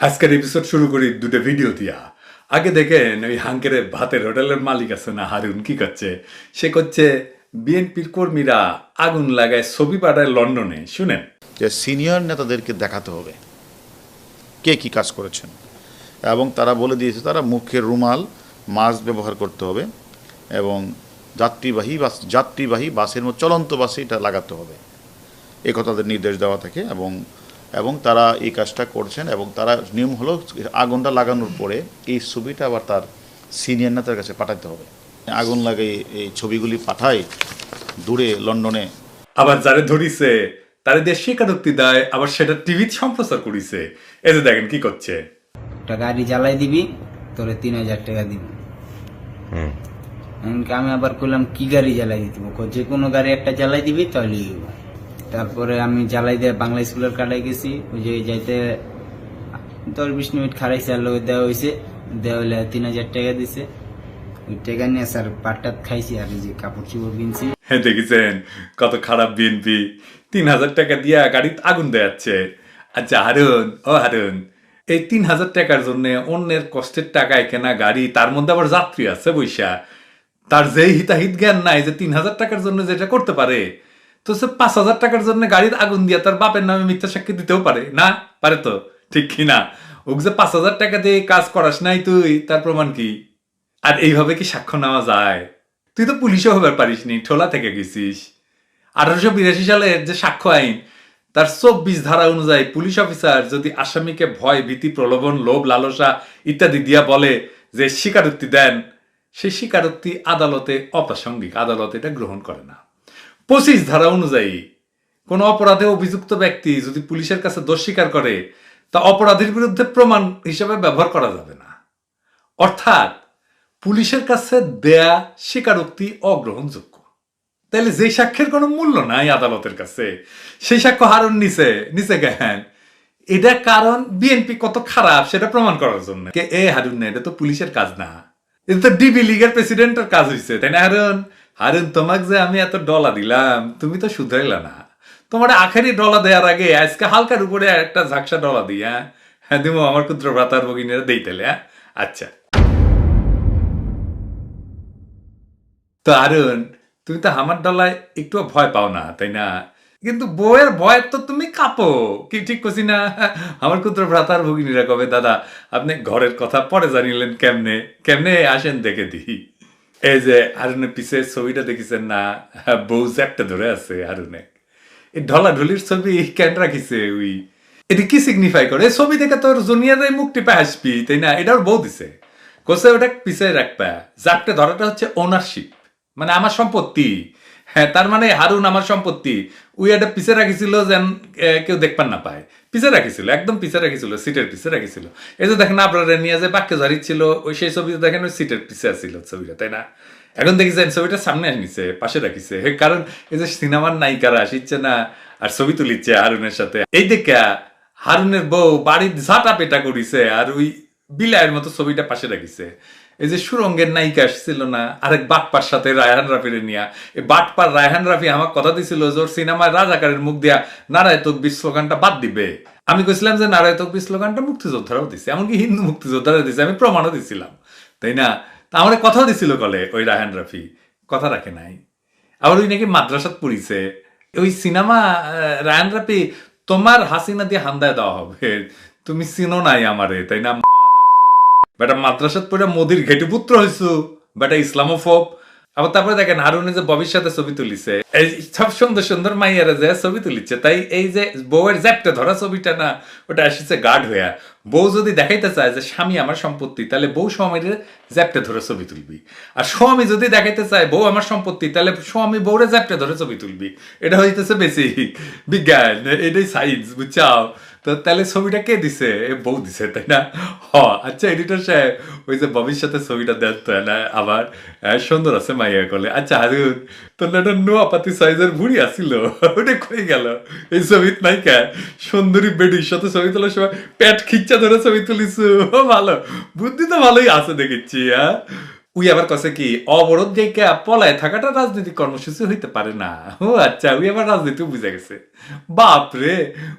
আজকের এপিসোড শুরু করি দুটো ভিডিও দিয়া। আগে দেখেন ওই হাঙ্কের ভাতের হোটেলের মালিক আছে না, হারুন, কি করছে? সে করছে, বিএনপির কর্মীরা আগুন লাগায় ছবি পাঠায় লন্ডনে, শুনেন। যে সিনিয়র নেতাদেরকে দেখাতে হবে, কে কি কাজ করেছেন। এবং তারা বলে দিয়েছে, তারা মুখের রুমাল, মাস্ক ব্যবহার করতে হবে, এবং যাত্রীবাহী বাস, যাত্রীবাহী বাসের মধ্যে চলন্ত বাসে এটা লাগাতে হবে। এ কথা তাদের নির্দেশ দেওয়া থাকে, এবং এবং তারা এই কাজটা করছেন এবং তারা নিয়ম হলো আগুনটা লাগানোর পরে এই ছবিটা আবার তার সিনিয়র নেতার কাছে পাঠাতে হবে। আগুন লাগে এই ছবিগুলি পাঠায় দূরে লন্ডনে। আবার যারে ধরিছে তারে দিয়ে স্বীকারোক্তি দেয় আবার সেটা টিভিতে সম্প্রচার করিছে। এই যে দেখেন কি করছে। একটা গাড়ি জ্বালাই দিবি তোরে তিন হাজার টাকা দিব। আমি আবার করলাম কি গাড়ি জ্বালাই দিতে? যে কোনো গাড়ি একটা জ্বালাই দিবি তাহলে দিব তারপরে আমি জ্বালাই দিয়ে বাংলা স্কুলের কাটাই গেছি। ওই যে যাইতে দশ বিশ মিনিট খারাইছে আর লোক দেওয়া হয়েছে দেওয়া হলে তিন হাজার টাকা দিছে। ওই টাকা নিয়ে স্যার পাটটাত খাইছি আর যে কাপড় চোপড় কিনছি হ্যাঁ দেখেছেন? কত খারাপ বিএনপি। তিন হাজার টাকা দিয়া গাড়িতে আগুন দেয়াচ্ছে আচ্ছা হারুন, ও হারুন, এই তিন হাজার টাকার জন্য অন্যের কষ্টের টাকায় কেনা গাড়ি, তার মধ্যে আবার যাত্রী আছে বৈশা। তার যেই হিতাহিত জ্ঞান নাই যে তিন হাজার টাকার জন্য যেটা করতে পারে তো সে পাঁচ হাজার টাকার জন্য গাড়ির আগুন দিয়া তার বাপের নামে মিথ্যা সাক্ষী দিতেও পারে। না? পারে তো। ঠিক কি না? ওকে যে পাঁচ হাজার টাকা দিয়ে কাজ করাস নাই তুই, তার প্রমাণ কি? আর এইভাবে কি সাক্ষ্য নেওয়া যায়? তুই তো পুলিশও হবার পারিসনি ঠোলা থেকে গেছিস। আঠারোশো বিরাশি সালের যে সাক্ষ্য আইন, তার চব্বিশ ধারা অনুযায়ী পুলিশ অফিসার যদি আসামিকে ভয়, ভীতি, প্রলোভন, লোভ, লালসা ইত্যাদি দিয়া বলে যে স্বীকারোক্তি দেন, সেই স্বীকারোক্তি আদালতে অপ্রাসঙ্গিক আদালত এটা গ্রহণ করে না। পঁচিশ ধারা অনুযায়ী কোন অপরাধে অভিযুক্ত ব্যক্তি যদি পুলিশের কাছে দোষ স্বীকার করে, তা অপরাধীর বিরুদ্ধে প্রমাণ হিসেবে ব্যবহার করা যাবে না। অর্থাৎ পুলিশের কাছে দেয়া স্বীকারোক্তি অগ্রহণযোগ্য। তাইলে যে সাক্ষ্যের কোনো মূল্য নাই আদালতের কাছে, সেই সাক্ষ্য হারুন নিচে নিচে জ্ঞান এটা কারণ বিএনপি কত খারাপ সেটা প্রমাণ করার জন্য। এ হারুন না, এটা তো পুলিশের কাজ না। এটা তো ডিবি লিগের প্রেসিডেন্টের কাজ হয়েছে তাই না হারুন? হারুন তোমাকে যে আমি এত ডলা দিলাম, তুমি তো শুধরাইলা না। তোমার আখেরি ডলা দেওয়ার আগে আজকে হালকার উপরে একটা ঝাকসা ডলা দিই হ্যাঁ? হ্যাঁ দিমো আমার ক্ষুদ্র ভ্রাতার ভগিনীরা দেই তাহলে হ্যাঁ? আচ্ছা। তো আরুন, তুমি তো আমার ডলায় একটু ভয় পাও না, তাই না? কিন্তু বউয়ের ভয় তো তুমি কাঁপো, কি ঠিক করছি না? আমার ক্ষুদ্র ভ্রাতার ভগিনীরা কবে, দাদা, আপনি ঘরের কথা পরে জানিলেন কেমনে? কেমনে আসেন দেখে দিই। এই যে হারুনের পিছে ছবিটা দেখেছেন না? বউ জ্যাপটা ধরে আছে হারুনে। এই ঢলাঢলির ছবি কেন রাখিছে ওই? এটা কি সিগনিফাই করে? ছবি দেখে তোর জুনিয়রের মুক্তি পায় আসবি, তাই না? এটা ওর বউ দিছে। কোসে ওটা পিছিয়ে রাখবা। জাপটে ধরাটা হচ্ছে ওনারশিপ মানে আমার সম্পত্তি। হ্যাঁ তার মানে হারুন আমার সম্পত্তি। উই এটা পিছে রাখিছিল যেন কেউ দেখপান না পায়। পিছে রাখিছিল একদম পিছে রাখিছিল সিটের পিছে রাখিছিল। এই যে দেখেন আপনারা নিয়ে যে বাক্য ঝাড়িচ্ছিল ওই সেই ছবিতে দেখেন ওই সিটের পিছে আসছিল ছবিটা তাই না? এখন দেখেছেন ছবিটা সামনে আনিছে পাশে রাখিছে। হে, কারণ এই যে সিনেমার নায়িকারা আসিচ্ছে না আর ছবি তুলিচ্ছে হারুনের সাথে। এই দেখে হারুনের বউ বাড়ির ঝাঁটা পেটা করিছে আর ওই বিলায়ের মতো ছবিটা পাশে রাখিছে। এই যে সুরঙ্গের নায়িকা আসছিল না, আরেক বাটপার সাথে রায়হান রাফিরে নিয়া। এই বাটপার রায়হান রাফি আমার কথা দিছিল যে ওর সিনেমায় রাজাকারের মুখ দিয়া নারায় তকবি স্লোগানটা বাদ দিবে। আমি কইছিলাম যে নারায় তকবি স্লোগানটা মুক্তিযোদ্ধারাও দিছে, এমনকি হিন্দু মুক্তিযোদ্ধারা দিছে, আমি প্রমাণও দিছিলাম। তাই না? তা আমার কথা দিছিল কলে ওই রায়হান রাফি, কথা রাখে নাই। আবার ওই নাকি মাদ্রাসাত পড়িছে। ওই সিনেমা রায়ান রাফি, তোমার হাসিনা দিয়ে হান্দায় দেওয়া হবে, তুমি চিনো নাই আমারে তাই না? বেটা মাদ্রাসাত পড়ে মোদির ঘেটু পুত্র হইছু বেটা ইসলামোফোব আবার তারপরে দেখেন হারুনে যে ভবিষ্যতে ছবি তুলিছে। এই সব সুন্দর সুন্দর মাইয়ারা যে ছবি তুলিছে তাই এই যে বউয়ের জ্যাপটা ধরা ছবিটা না, ওটা আসছে গার্ড হইয়া। বউ যদি দেখাইতে চায় যে, স্বামী আমার সম্পত্তি তাহলে বউ স্বামীর জ্যাপটে ধরে ছবি তুলবি। আর স্বামী যদি দেখাইতে চায়, বউ আমার সম্পত্তি তাহলে স্বামী বউরে জ্যাপটে ধরে ছবি তুলবি। এটা হইতেছে বেসিক বিজ্ঞান, এটাই সায়েন্স বুঝছাও? তো তাহলে ছবিটা কে দিছে? বউ দিছে, তাই না? হ আচ্ছা এডিটর সাহেব, ওই যে ভবিষ্যতে ছবিটা দেন তো, না? আবার সুন্দর আছে মাইয়া কলে। আচ্ছা হারুন তোর না একটা নোয়া পাতি সাইজের ভুড়ি আসিল ওটা কই গেল? এই ছবিত নাইকা সুন্দরী বেডির সাথে ছবি তোলার সময় পেট খিচ্চা ধরে ছবি তুলিস ভালো। বুদ্ধি তো ভালোই আছে দেখেছি হ্যাঁ? উই আবার কছে কি, অবরোধ গেকা পলায় থাকাটা রাজনৈতিক কর্মসূচি হইতে পারে না। ও আচ্ছা উই আবার রাজনীতি বুঝে গেছে। বাপ রে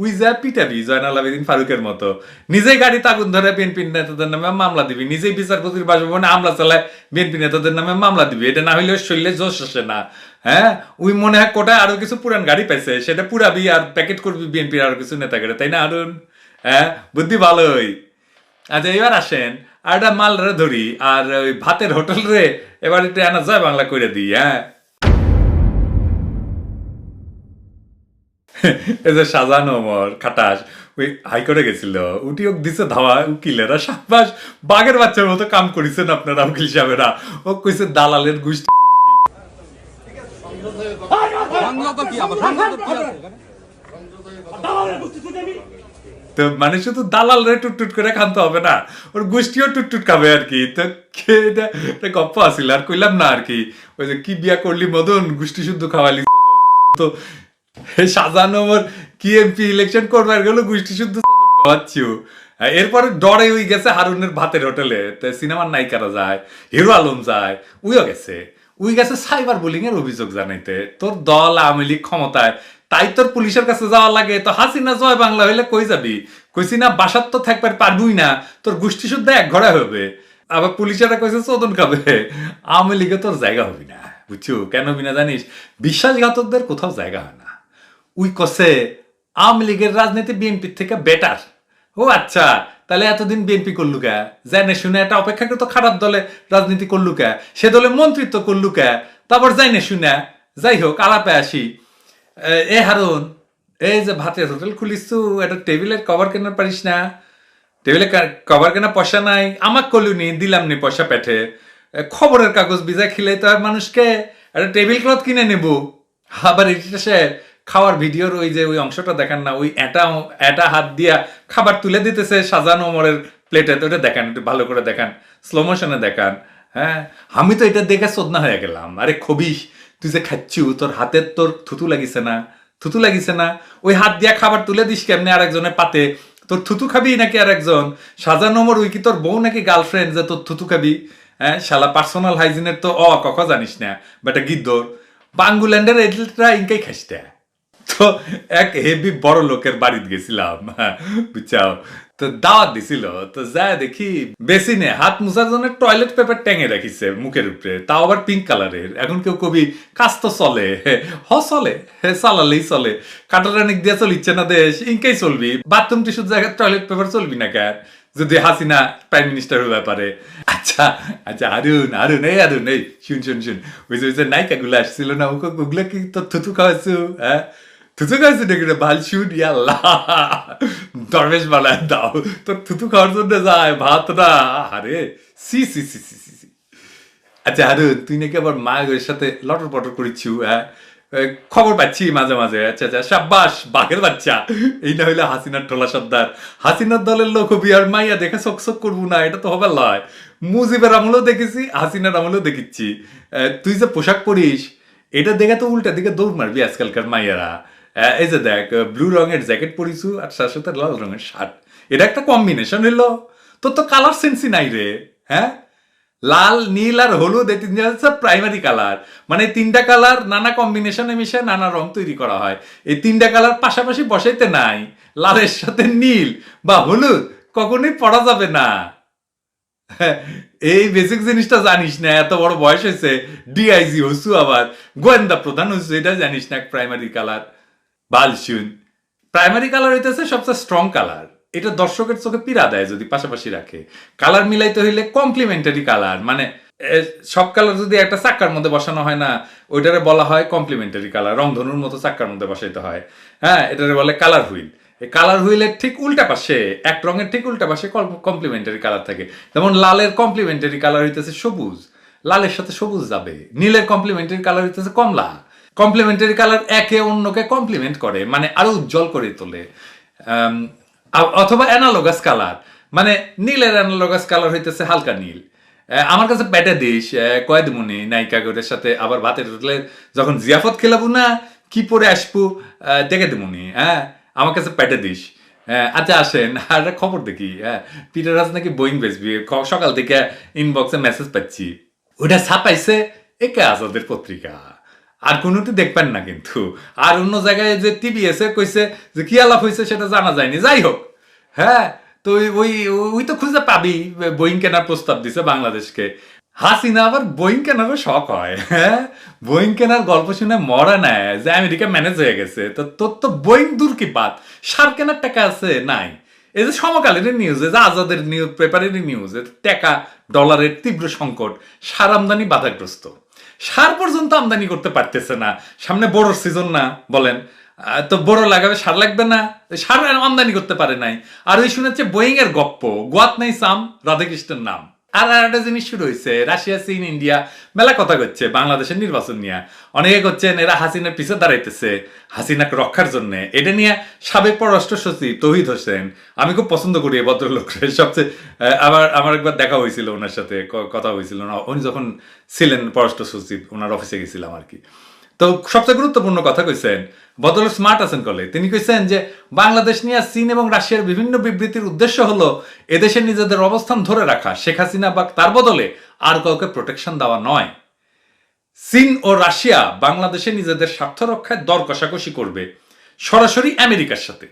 উই যা পিটাবি, জয়নাল আবেদিন ফারুকের মতো। নিজেই গাড়ি তাগুন ধরে বিএনপি নেতাদের নামে মামলা দিবি, নিজেই বিচারপতির বাসভবনে হামলা চালায় বিএনপি নেতাদের নামে মামলা দিবি। এটা না হইলে শরীরে জোশ আসে না। হ্যাঁ উই মনে হয় কোটায় আরও কিছু পুরান গাড়ি পাইছে, সেটা পুরাবি আর প্যাকেট করবি বিএনপির আরও কিছু নেতাকে তাই না আরুন হ্যাঁ বুদ্ধি ভালোই। আচ্ছা এবার আসেন আর একটা মাল রে ধরি আর ওই ভাতের হোটেল রে এবার একটু আনা জয় বাংলা করে দিই হ্যাঁ? এই যে সাজানো মর খাটাস ওই হাইকোর্টে গেছিল উটি ওক দিছে ধাওয়া উকিলেরা সাবাস বাঘের বাচ্চার মতো কাম করেছেন আপনারা উকিল সাহেবেরা। ও কইছে দালালের গোষ্ঠী। সংযত কি আবার? সংযত কি আছে? এখানে? তো মানে শুধু দালাল রে টুটটুট করে খানতে হবে না, ওর গোষ্ঠীও টুটটুট খাবে আর কি। তো একটা গপ্প আসিল আর কইলাম না আর কি। ওই যে কি বিয়া করলি মদন, গোষ্ঠী শুদ্ধ খাওয়ালি তো সাজানো ওর কি এমপি ইলেকশন করবার গেল গোষ্ঠী শুদ্ধ খাওয়াচ্ছিও এরপরে ডরে ওই গেছে হারুনের ভাতের হোটেলে, তো সিনেমার নায়িকারা যায়, হিরো আলম যায়, উইও গেছে। উই গেছে সাইবার বুলিং এর অভিযোগ জানাইতে। তোর দল আওয়ামী লীগ ক্ষমতায় তাই তোর পুলিশের কাছে যাওয়া লাগে। তো হাসিনা জয় বাংলা হইলে কই যাবি? কইছি না, বাসার তো থাকবার পারবুই না, তোর গোষ্ঠী শুদ্ধ এক ঘরে হবে। আবার পুলিশেরা কইছে, চোদন খাবে। আওয়ামী লীগে তোর জায়গা হবি না, বুঝছ? কেন হবি না জানিস? বিশ্বাসঘাতকদের কোথাও জায়গা হয় না। উই কসে, আওয়ামী লীগের রাজনীতি বিএনপির থেকে বেটার ও আচ্ছা তাহলে এতদিন বিএনপি করলু কে? জানে শুনে একটা অপেক্ষাকৃত খারাপ দলে রাজনীতি করলু কে? সে দলে মন্ত্রিত্ব করলু কে? তারপর যাই না শুনে, যাই হোক, আলাপে আসি। এ- হারুন এই যে ভাতের হোটেল খুলিস তু একটা টেবিলের কভার কেনার পারিস না। টেবিলে কভার কেনা পয়সা নাই আমার কলুনি দিলাম নি পয়সা পেটে। খবরের কাগজ বিজা খিলে তো আর মানুষকে একটা টেবিল ক্লথ কিনে নেব। আবার এটা সে খাওয়ার ভিডিওর ওই যে ওই অংশটা দেখান না, ওই এটা এটা হাত দিয়া খাবার তুলে দিতেছে সাজানো ওমরের প্লেটে তো ওটা দেখান, একটু ভালো করে দেখান স্লো মোশনে দেখান হ্যাঁ। আমি তো এটা দেখে সদনা হয়ে গেলাম, আরে খবিস তুই যে খাচ্ছু তোর হাতের তোর থুতু লাগিছে না থুতু লাগিছে না ওই হাত দিয়া খাবার তুলে দিস কেমনে আরেকজনের পাতে? তোর থুতু খাবি নাকি আরেকজন? সাজানো ওমর ওই কি তোর বউ নাকি গার্লফ্রেন্ড যে তোর থুতু খাবি? হ্যাঁ শালা পার্সোনাল হাইজিনের তো অ কখ জানিস না বেটা গিদ্দর। বাঙ্গুল্যান্ডের এডলটা ইনকাই খাইস তো। এক হেভি বড় লোকের বাড়িতে গেছিলাম হ্যাঁ, বুঝছাও? তো দাওয়াত দিছিল, তো যা দেখি বেসিনে হাত মুছার জন্য টয়লেট পেপার ট্যাঙে রাখিছে মুখের উপরে, তাও আবার পিঙ্ক কালারের এখন কেউ কবি, কাজ তো চলে। হ, চলে, হে, চালালেই চলে। কাটারানিক দিয়ে চলিচ্ছে না দেশ ইনকাই চলবি। বাথরুম টিস্যুর জায়গায় টয়লেট পেপার চলবি না কেন? যদি হাসিনা প্রাইম মিনিস্টারের ব্যাপারে। আচ্ছা আচ্ছা আরুন আরুন এই আরুন এই, শুন শুন শুন। ওই যে ওই যে নায়িকা গুলো আসছিল না, ওকে ওগুলো কি তোর থুতু খাওয়াছো হ্যাঁ? থুতু খাওয়াছো নাকি রে ভালো শুন ইয়াল্লাহ দরবেশ বানায় দাও। তোর থুতু খাওয়ার জন্য যায় ভাত না। আরে সি সি সি সি সি সি। আচ্ছা আরুন তুই নাকি আবার মায়ের সাথে লটর পটর করেছিস হ্যাঁ? খবর পাচ্ছি মাঝে মাঝে। আচ্ছা আচ্ছা সাব্বাস বাঘের বাচ্চা। এই না হইলে হাসিনার টোলা সর্দার। হাসিনার দলের লোক হবি আর মাইয়া দেখে চক চক করব না এটা তো হবে লয়। মুজিবের আমলেও দেখেছি হাসিনার আমলেও দেখিচ্ছি। এ, তুই যে পোশাক পরিস এটা দেখে তো উল্টা দিকে দৌড় মারবি আজকালকার মাইয়ারা। এই যে দেখ ব্লু রঙের জ্যাকেট পরিছু আর তার সাথে লাল রঙের শার্ট এটা একটা কম্বিনেশন হইল। তোর তো কালার সেন্সই নাই রে হ্যাঁ? লাল, নীল আর হলুদ, এই তিনটা হচ্ছে প্রাইমারি কালার মানে তিনটা কালার নানা কম্বিনেশনে মিশে নানা রং তৈরি করা হয়। এই তিনটা কালার পাশাপাশি বসাইতে নাই। লালের সাথে নীল বা হলুদ কখনোই পড়া যাবে না। এই বেসিক জিনিসটা জানিস না, এত বড় বয়স হয়েছে। ডিআইজি হসু আবার। গোয়েন্দা প্রধান হসু, এটা জানিস না প্রাইমারি কালার বাল শুন প্রাইমারি কালার হইতেছে সবচেয়ে স্ট্রং কালার এটা দর্শকের চোখে পীড়া দেয় যদি পাশাপাশি রাখে। কালার মিলাইতে হইলে কমপ্লিমেন্টারি কালার মানে সব কালার যদি একটা চাক্কার মধ্যে বসানো হয় না, ওইটারে বলা হয় কমপ্লিমেন্টারি কালার রংধনুর মতো চাক্কার মধ্যে বসাইতে হয়। হ্যাঁ এটারে বলে কালার হুইল এই কালার হুইলের ঠিক উল্টা পাশে, এক রঙের ঠিক উল্টা পাশে কমপ্লিমেন্টারি কালার থাকে। যেমন লালের কমপ্লিমেন্টারি কালার হইতেছে সবুজ। লালের সাথে সবুজ যাবে। নীলের কমপ্লিমেন্টারি কালার হইতেছে কমলা। কমপ্লিমেন্টারি কালার একে অন্যকে কমপ্লিমেন্ট করে মানে আরও উজ্জ্বল করে তোলে। অথবা অ্যানালোগাস কালার মানে নীলের অ্যানালোগাস কালার হইতেছে হালকা নীল। আমার কাছে প্যাটে দিস কয়েদ মনে, নায়িকা গোটের সাথে আবার ভাতের হোটেলে যখন জিয়াফত খেলাবো না, কি পরে আসব? দেখে দেবনি হ্যাঁ? আমার কাছে প্যাটে দিস। আচ্ছা আসেন, আর খবর দেখি হ্যাঁ? পিটার রাজ নাকি বোয়িং বেচবি? ক- সকাল থেকে ইনবক্সে মেসেজ পাচ্ছি। ওটা ছাপাইছে একে আজাদের পত্রিকা। আর কোনোটি দেখবেন না কিন্তু। আর অন্য জায়গায় যে টিভি এসে কইছে যে কি আলাপ হয়েছে সেটা জানা যায়নি। যাই হোক হ্যাঁ তো ওই- ওই তো খুঁজে পাবি বোয়িং কেনার প্রস্তাব দিছে বাংলাদেশকে। হাসিনা আবার বোয়িং কেনারও শখ হয় হ্যাঁ? বোয়িং কেনার গল্প শুনে মরা নেয়, যে আমেরিকা ম্যানেজ হয়ে গেছে। তো তোর তো বোয়িং দূর কি পাত সার কেনার টাকা আছে? নাই। এই যে সমকালীন নিউজ এই যে আজাদের নিউজ পেপারের নিউজ টাকা ডলারের তীব্র সংকট, সার আমদানি বাধাগ্রস্ত। সার পর্যন্ত আমদানি করতে পারতেছে না। সামনে বড় সিজন না, বলেন। তো বড় লাগাবে, সার লাগবে না? সার আমদানি করতে পারে নাই। আর ওই শুনেছে বোয়িং এর গপ্প। গোয়াত নাই সাম, রাধাকৃষ্ণের নাম। আর আর একটা জিনিস শুরু হয়েছে রাশিয়া, চীন, ইন্ডিয়া, মেলা কথা করছে বাংলাদেশের নির্বাচন নিয়ে। অনেকে করছেন এরা হাসিনার পিছে দাঁড়াইতেছে, হাসিনাকে রক্ষার জন্য। এটা নিয়ে সাবেক পররাষ্ট্র সচিব তহিদ হোসেন, আমি খুব পছন্দ করি এই ভদ্রলোকের। সবচেয়ে আবার আমার একবার দেখা হয়েছিল ওনার সাথে কথা হয়েছিল না। উনি যখন ছিলেন পররাষ্ট্র সচিব, ওনার অফিসে গেছিলাম আর কি। তো সবচেয়ে গুরুত্বপূর্ণ কথা কইছেন বদল স্মার্ট আছেন কলে। তিনি কইছেন যে, বাংলাদেশ নিয়ে চীন এবং রাশিয়ার বিভিন্ন বিবৃতির উদ্দেশ্য হলো এদেশের নিজেদের অবস্থান ধরে রাখা। শেখ হাসিনা বা তার বদলে আর কাউকে প্রোটেকশন দেওয়া নয়। চীন ও রাশিয়া বাংলাদেশে নিজেদের স্বার্থ রক্ষায় দর কষাকষি করবে, সরাসরি আমেরিকার সাথে।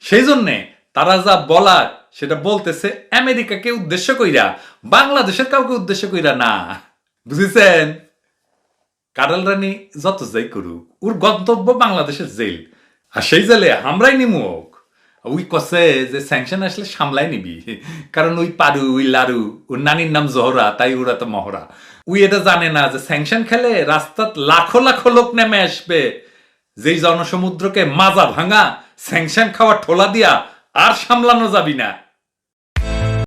সেই জন্যে তারা যা বলার সেটা বলতেছে আমেরিকাকে উদ্দেশ্য কইরা, বাংলাদেশের কাউকে উদ্দেশ্য কইরা না। বুঝেছেন? কাডাল রানী যত যাই করুক, ওর গন্তব্য বাংলাদেশের জেল। আর সেই জেলে আমরাই নিমুক ওই কসে যে স্যাংশন আসলে সামলাই নিবি। কারণ ওই পারু, ওই লারু, ওর নানির নাম জহরা, তাই ওরা তো মহরা উই এটা জানে না যে স্যাংশন খেলে রাস্তাত লাখো লাখো লোক নেমে আসবে। যেই জনসমুদ্রকে মাজা ভাঙা স্যাংশন খাওয়া ঠোলা দিয়া আর সামলানো যাবি না।